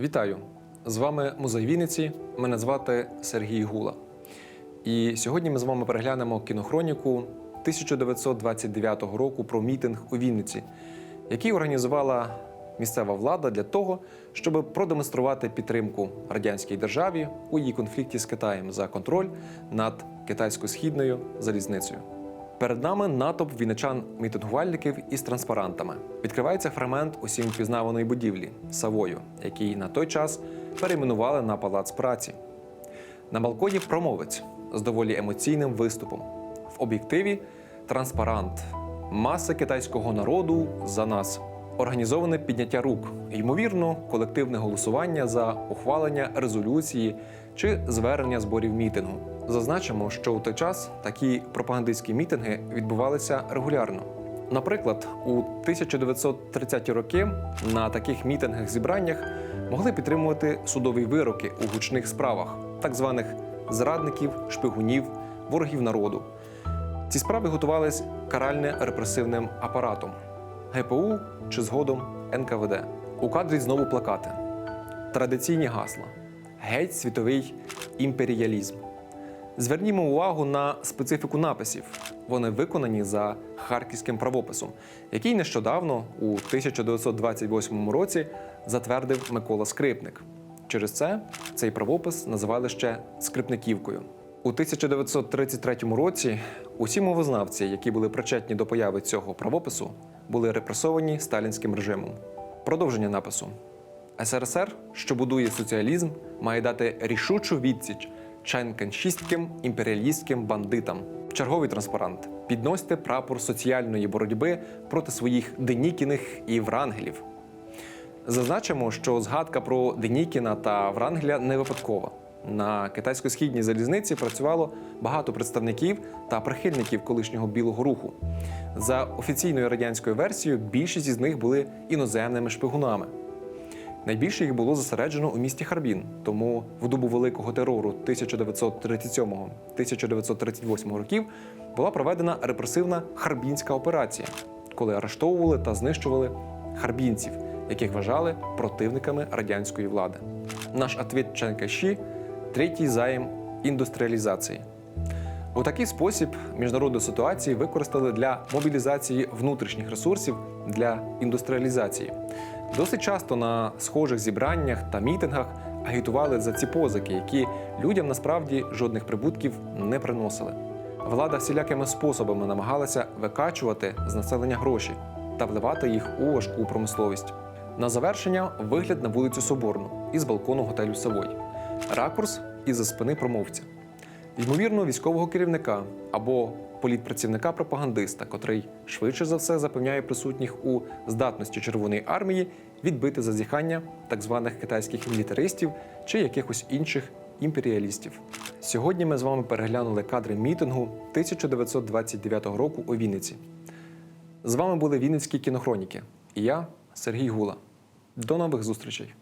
Вітаю! З вами Музей Вінниці. Мене звати Сергій Гула. І сьогодні ми з вами переглянемо кінохроніку 1929 року про мітинг у Вінниці, який організувала місцева влада для того, щоб продемонструвати підтримку радянській державі у її конфлікті з Китаєм за контроль над китайсько-східною залізницею. Перед нами натовп віничан мітингувальників із транспарантами. Відкривається фрагмент усім впізнаваної будівлі Савою, який на той час перейменували на палац праці. На балконі промовець з доволі емоційним виступом. В об'єктиві транспарант маси китайського народу за нас. Організоване підняття рук, ймовірно, колективне голосування за ухвалення резолюції чи звернення зборів мітингу. Зазначимо, що у той час такі пропагандистські мітинги відбувалися регулярно. Наприклад, у 1930-ті роки на таких мітингах зібраннях могли підтримувати судові вироки у гучних справах, так званих зрадників, шпигунів, ворогів народу. Ці справи готувались карально-репресивним апаратом ГПУ чи згодом НКВД. У кадрі знову плакати. Традиційні гасла. Геть світовий імперіалізм. Звернімо увагу на специфіку написів. Вони виконані за харківським правописом, який нещодавно, у 1928 році, затвердив Микола Скрипник. Через це цей правопис називали ще скрипниківкою. У 1933 році усі мовознавці, які були причетні до появи цього правопису, були репресовані сталінським режимом. Продовження напису. СРСР, що будує соціалізм, має дати рішучу відсіч чайнканшістським імперіалістським бандитам. Черговий транспарант. Підносьте прапор соціальної боротьби проти своїх Денікіних і Врангелів. Зазначимо, що згадка про Денікіна та Врангеля не випадкова. На китайсько-східній залізниці працювало багато представників та прихильників колишнього білого руху. За офіційною радянською версією, більшість із них були іноземними шпигунами. Найбільше їх було зосереджено у місті Харбін, тому в добу великого терору 1937-1938 років була проведена репресивна харбінська операція, коли арештовували та знищували харбінців, яких вважали противниками радянської влади. Наш ответ Ченкаші третій заєм індустріалізації. У такий спосіб міжнародну ситуацію використали для мобілізації внутрішніх ресурсів для індустріалізації. Досить часто на схожих зібраннях та мітингах агітували за ці позики, які людям насправді жодних прибутків не приносили. Влада всілякими способами намагалася викачувати з населення гроші та вливати їх у важку промисловість. На завершення вигляд на вулицю Соборну із балкону готелю Савой. Ракурс із-за спини промовця. Ймовірно, військового керівника або політпрацівника-пропагандиста, котрий швидше за все запевняє присутніх у здатності Червоної армії відбити зазіхання так званих китайських мілітаристів чи якихось інших імперіалістів. Сьогодні ми з вами переглянули кадри мітингу 1929 року у Вінниці. З вами були Вінницькі кінохроніки і я, Сергій Гула. До нових зустрічей!